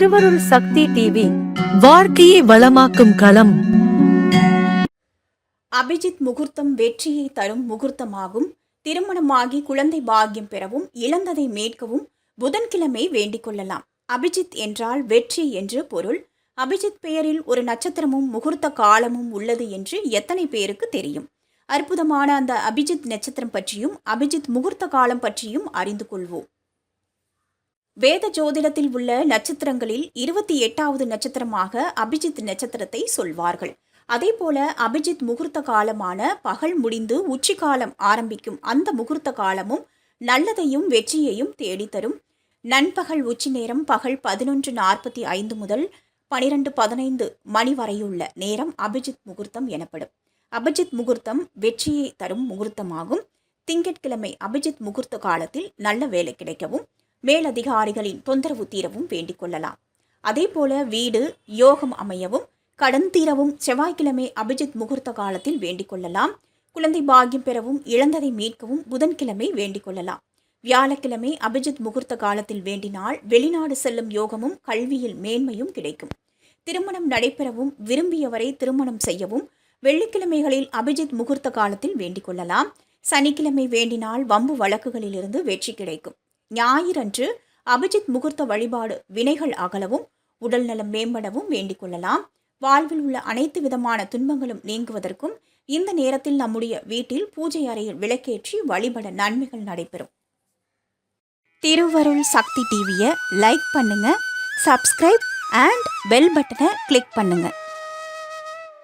திருவருள் சக்தி டிவி வாழ்க்கையை வளமாக்கும் களம். அபிஜித் முகூர்த்தம் வெற்றியை தரும் முகூர்த்தமாகும். திருமணமாகி குழந்தை பாக்கியம் பெறவும் இழந்ததை மீட்கவும் புதன்கிழமை வேண்டிக் கொள்ளலாம். அபிஜித் என்றால் வெற்றி என்று பொருள். அபிஜித் பெயரில் ஒரு நட்சத்திரமும் முகூர்த்த காலமும் உள்ளது என்று எத்தனை பேருக்கு தெரியும்? அற்புதமான அந்த அபிஜித் நட்சத்திரம் பற்றியும் அபிஜித் முகூர்த்த காலம் பற்றியும் அறிந்து கொள்வோம். வேத ஜோதிடத்தில் உள்ள நட்சத்திரங்களில் இருபத்தி எட்டாவது நட்சத்திரமாக அபிஜித் நட்சத்திரத்தை சொல்வார்கள். அதேபோல அபிஜித் முகூர்த்த காலமான பகல் முடிந்து உச்சி காலம் ஆரம்பிக்கும் அந்த முகூர்த்த காலமும் நல்லதையும் வெற்றியையும் தேடித்தரும். நண்பகல் உச்சி நேரம் பகல் பதினொன்று நாற்பத்தி ஐந்து முதல் பனிரெண்டு பதினைந்து மணி வரையுள்ள நேரம் அபிஜித் முகூர்த்தம் எனப்படும். அபிஜித் முகூர்த்தம் வெற்றியை தரும் முகூர்த்தமாகும். திங்கட்கிழமை அபிஜித் முகூர்த்த காலத்தில் நல்ல வேலை கிடைக்கவும் மேலதிகாரிகளின் தொந்தரவு தீரவும் வேண்டிக் கொள்ளலாம். அதேபோல வீடு யோகம் அமையவும் கடன் தீரவும் செவ்வாய்க்கிழமை அபிஜித் முகூர்த்த காலத்தில் வேண்டிக் கொள்ளலாம். குழந்தை பாக்கியம் பெறவும் இழந்ததை மீட்கவும் புதன்கிழமை வேண்டிக் கொள்ளலாம். வியாழக்கிழமை அபிஜித் முகூர்த்த காலத்தில் வேண்டினால் வெளிநாடு செல்லும் யோகமும் கல்வியில் மேன்மையும் கிடைக்கும். திருமணம் நடைபெறவும் விரும்பியவரை திருமணம் செய்யவும் வெள்ளிக்கிழமைகளில் அபிஜித் முகூர்த்த காலத்தில் வேண்டிக் கொள்ளலாம். சனிக்கிழமை வேண்டினால் வம்பு வழக்குகளிலிருந்து வெற்றி கிடைக்கும். ஞாயிறன்று அபிஜித் முகூர்த்த வழிபாடு வினைகள் அகலவும் உடல் நலம் மேம்படவும் வேண்டிக் கொள்ளலாம். வாழ்வில் உள்ள அனைத்து விதமான துன்பங்களும் நீங்குவதற்கும் இந்த நேரத்தில் நம்முடைய வீட்டில் பூஜை அறையில் விளக்கேற்றி வழிபட நன்மைகள் நடைபெறும். திருவருள் சக்தி டிவியை லைக் பண்ணுங்க சப்ஸ்கிரைப் அண்ட் பெல் பட்டனை கிளிக் பண்ணுங்கள்